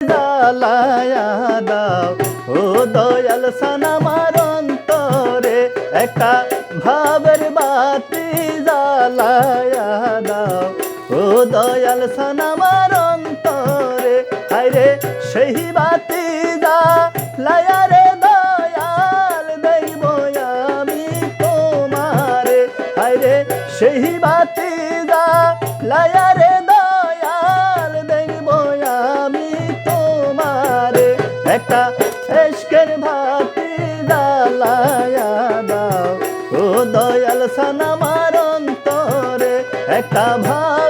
জ্বালায়া দাও। ও দয়াল সানামার অন্তরে, একটা ভাবের বাতি জ্বালায়া দাও। ও দয়াল সানামার অন্তরে, হায়রে সেই বাতি জ্বালায়া রে, দয়াল দেব আমি তোমারে। হায়রে সেই বাতি জ্বালায়া রে একটা এসকের ভাতি জ্বালায়া দাও। ও দয়াল সানামার অন্তরে একটা ভাবের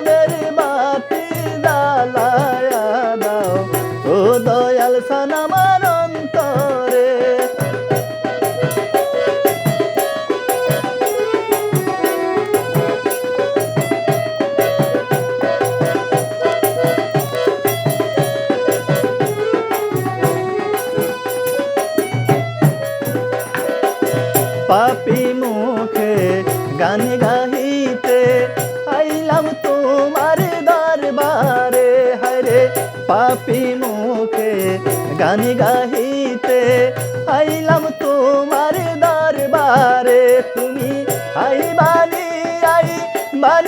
মুখে গান গাহিতে আইলাম তোমার দরবারে। হরে পাপি মুখে গান গাহিতে আইলাম তোমার দরবারে। তুমি আই বানি আই বালি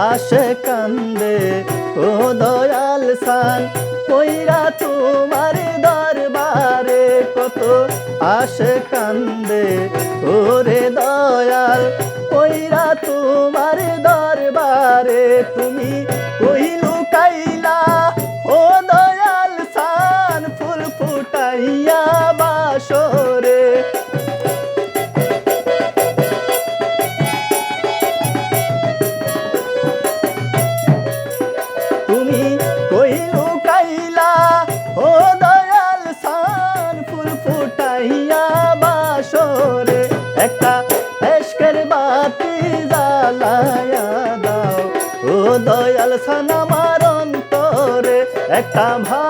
আসে কান্দে ও দয়াল সান কইরা তোমার দরবারে কত আসে কান্দে ওরে দয়াল ফুটাইয়া বাসরে একটা এসকের বাতি জ্বালায়া দাও। ও দয়াল সান আমার অন্তরে একটা ভাবের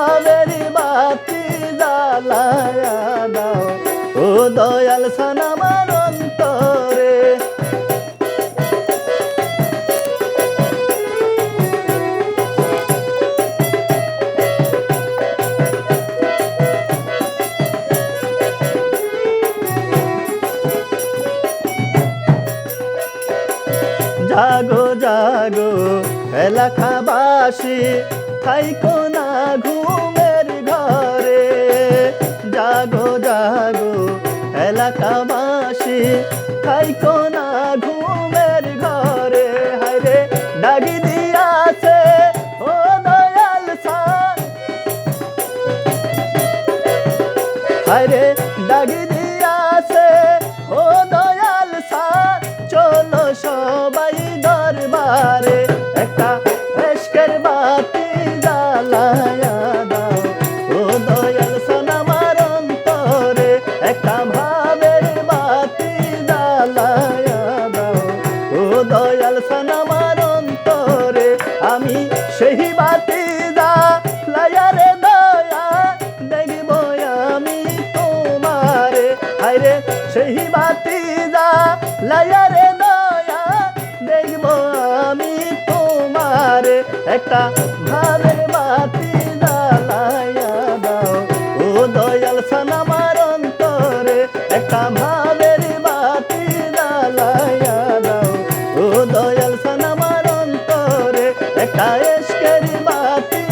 জাগো জাগো, এলাকাবাসী, থাইকো না ঘুমের ঘরে। জাগো জাগো, এলাকাবাসী, থাইকো না ঘুমের ঘরে। হায়রে ডাগি দিয়াছে আরে ডাগি দরবারে একটা ভালের বাতি জ্বালাইয়া দাও। ও দয়াল সানামার অন্তরে একটা ভালের বাতি জ্বালাইয়া দাও। ও দয়াল সানামার অন্তরে একটা এসকের বাতি